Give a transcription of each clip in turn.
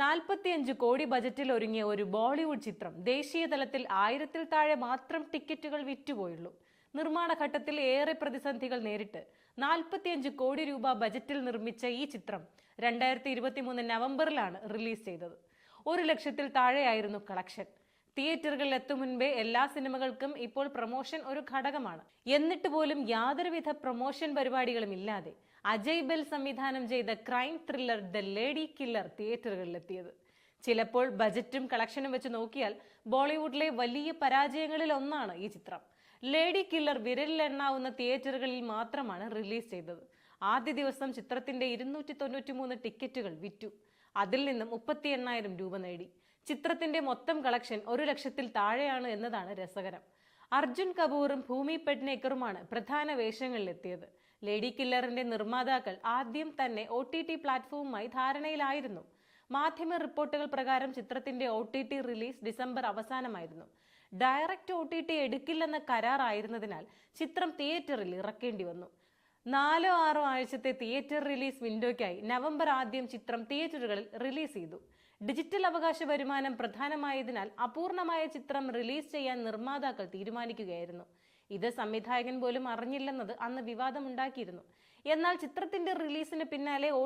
നാൽപ്പത്തിയഞ്ച് കോടി ബജറ്റിൽ ഒരുങ്ങിയ ഒരു ബോളിവുഡ് ചിത്രം ദേശീയ തലത്തിൽ ആയിരത്തിൽ താഴെ മാത്രം ടിക്കറ്റുകൾ വിറ്റുപോയുള്ളൂ. നിർമ്മാണ ഘട്ടത്തിൽ ഏറെ പ്രതിസന്ധികൾ നേരിട്ട് നാൽപ്പത്തിയഞ്ച് കോടി രൂപ ബജറ്റിൽ നിർമ്മിച്ച ഈ ചിത്രം രണ്ടായിരത്തി ഇരുപത്തിമൂന്ന് നവംബറിലാണ് റിലീസ് ചെയ്തത്. ഒരു ലക്ഷത്തിൽ താഴെയായിരുന്നു കളക്ഷൻ. തിയേറ്ററുകളിൽ എത്തും മുൻപേ എല്ലാ സിനിമകൾക്കും ഇപ്പോൾ പ്രൊമോഷൻ ഒരു ഘടകമാണ്. എന്നിട്ട് പോലും യാതൊരുവിധ പ്രൊമോഷൻ പരിപാടികളും ഇല്ലാതെ അജയ് ബെൽ സംവിധാനം ചെയ്ത crime thriller The Lady Killer തിയേറ്ററുകളിൽ തിയേറ്ററുകളിലെത്തിയത്. ചിലപ്പോൾ ബജറ്റും കളക്ഷനും വെച്ച് നോക്കിയാൽ ബോളിവുഡിലെ വലിയ പരാജയങ്ങളിൽ ഒന്നാണ് ഈ ചിത്രം. ലേഡി കില്ലർ വിരലിലെണ്ണാവുന്ന തിയേറ്ററുകളിൽ മാത്രമാണ് റിലീസ് ചെയ്തത്. ആദ്യ ദിവസം ചിത്രത്തിന്റെ ഇരുന്നൂറ്റി തൊണ്ണൂറ്റി മൂന്ന് ടിക്കറ്റുകൾ വിറ്റു. അതിൽ നിന്നും മുപ്പത്തി എണ്ണായിരം രൂപ നേടി. ചിത്രത്തിന്റെ മൊത്തം കളക്ഷൻ ഒരു ലക്ഷത്തിൽ താഴെയാണ് എന്നതാണ് രസകരം. അർജുൻ കപൂറും ഭൂമി പെഡ്നേക്കറുമാണ് പ്രധാന വേഷങ്ങളിലെത്തിയത്. ലേഡി കില്ലറിന്റെ നിർമ്മാതാക്കൾ ആദ്യം തന്നെ ഒ ടി ടി പ്ലാറ്റ്ഫോമുമായി ധാരണയിലായിരുന്നു. മാധ്യമ റിപ്പോർട്ടുകൾ പ്രകാരം ചിത്രത്തിന്റെ O T T release December അവസാനമായിരുന്നു. Direct O T T എടുക്കില്ലെന്ന കരാറായിരുന്നതിനാൽ ചിത്രം തിയേറ്ററിൽ ഇറക്കേണ്ടി വന്നു. നാലോ ആറോ ആഴ്ചത്തെ തിയേറ്റർ റിലീസ് വിൻഡോയ്ക്കായി നവംബർ ആദ്യം ചിത്രം തിയേറ്ററുകളിൽ റിലീസ് ചെയ്തു. ഡിജിറ്റൽ അവകാശ വരുമാനം പ്രധാനമായതിനാൽ അപൂർണമായ ചിത്രം റിലീസ് ചെയ്യാൻ നിർമ്മാതാക്കൾ തീരുമാനിക്കുകയായിരുന്നു. ഇത് സംവിധായകൻ പോലും അറിഞ്ഞില്ലെന്നത് അന്ന് വിവാദമുണ്ടാക്കിയിരുന്നു. എന്നാൽ ചിത്രത്തിന്റെ റിലീസിന് പിന്നാലെ ഒ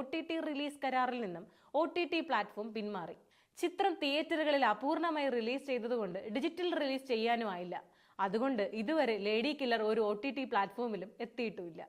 റിലീസ് കരാറിൽ നിന്നും ഒ പ്ലാറ്റ്ഫോം പിന്മാറി. ചിത്രം തിയേറ്ററുകളിൽ അപൂർണമായി റിലീസ് ചെയ്തതുകൊണ്ട് ഡിജിറ്റൽ റിലീസ് ചെയ്യാനുമായില്ല. അതുകൊണ്ട് ഇതുവരെ ലേഡി കില്ലർ ഒരു ഒ പ്ലാറ്റ്ഫോമിലും എത്തിയിട്ടുമില്ല.